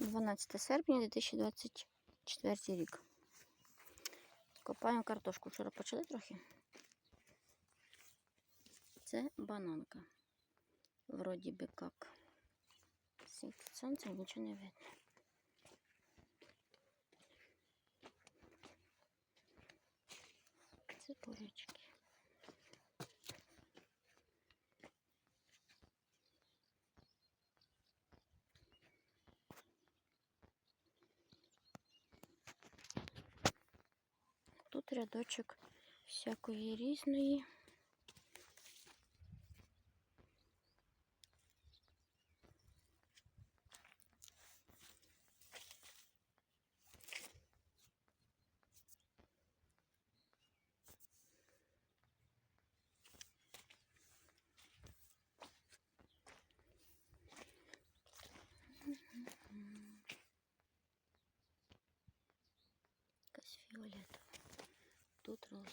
12 серпня 2024 рік. Копаємо картошку. Вчора почали трохи. Це бананка. Вроді би як. Сонце, нічого не видно. Це бурячки. Тут рядочок всякої різної. Тут розова.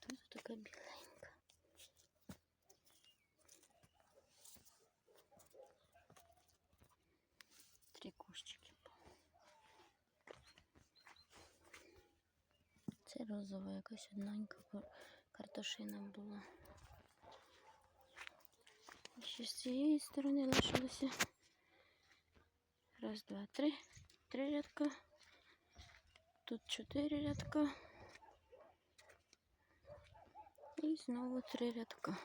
Тут така біленька. Три кущики. Це розова якась одненька кар- картошина була. І Ще з цієї сторони лишилося. Раз, два, три. Три рядка. Тут чотири рядка. І знову три рядка.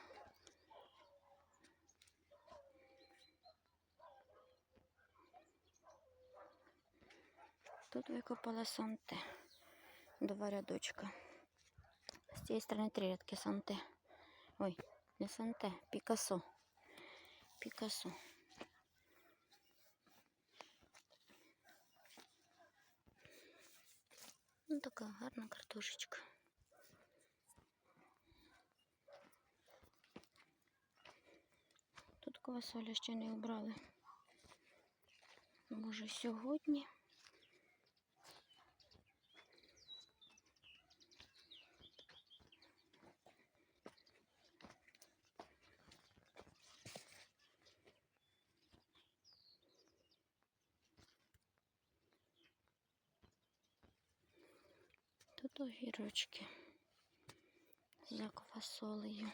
Тут викопала санте. Два рядочка. З цієї сторони три рядки санте. Ой, не санте, Пікасо. Пікасо. Ну, така гарна картошечка. Тут квасоля ще не обрали. Може сьогодні. Тут огірочки за квасолею.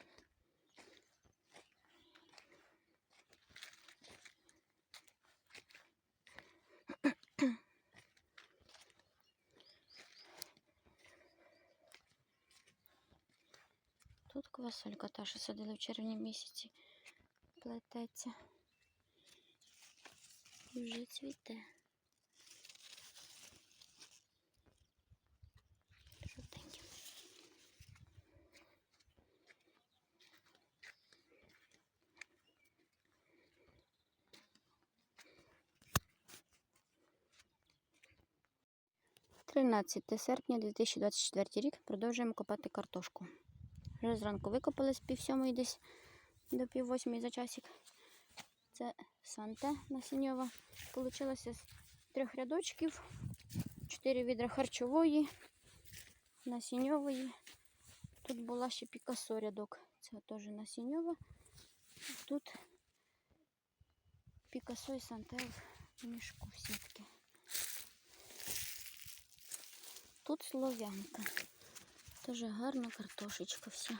Тут квасолька та, що садили в червні місяці, плететься. І вже цвіте. 13 серпня 2024 рік продовжуємо копати картошку. Вже зранку викопали з пів сьомої десь до пів восьмої за часик. Це санте насіньова. Получилося з трьох рядочків, чотири відра харчової, насіньової. Тут була ще пікасо рядок. Це теж насіньова. Тут пікасо і санте в мішку в сітки. Тут слов'янка. Теж гарна картошечка вся.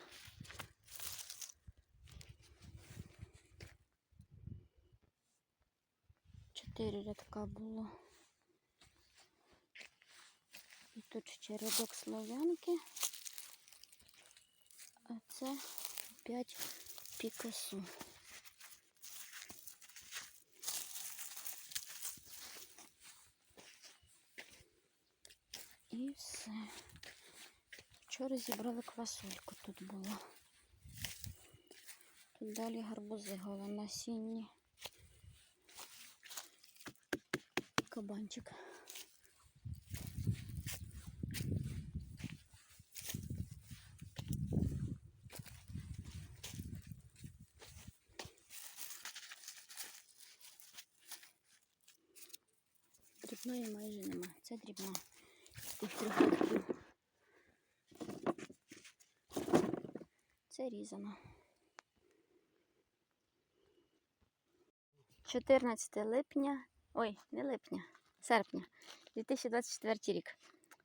Чотири рядка було. І тут ще рядок слов'янки. А це опять пікасу. І все. Вчора зібрали квасольку тут було. Тут далі гарбузи голонасінні. Кабанчик. Дрібної майже нема. Це дрібна. Це різано. 14 липня, ой, не липня, серпня, 2024 рік.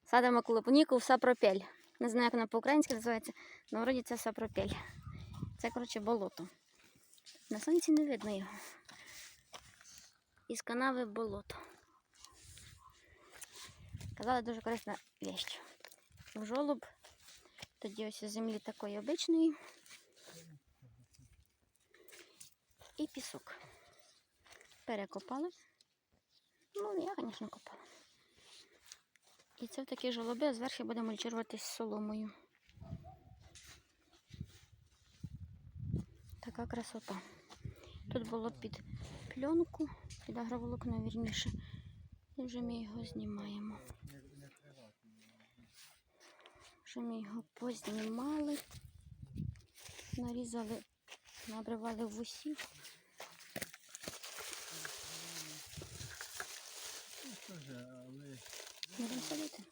Садимо клубніку в сапропель. Не знаю, як вона по-українськи називається, але вроді це сапропель. Це, коротше, болото. На сонці не видно його. Із канави болото. Казали, дуже корисна вещь. В жолоб, тоді ось із землі такої обичної. І пісок. Перекопали. Ну, я, звісно, копала. І це в такі жолоби, а зверху буде мульчуватись соломою. Така красота. Тут було під пленку, під агроволокно вірніше. І вже ми його знімаємо. Вже ми його познімали, нарізали, набривали вусів. Тоже, але Будемо садити.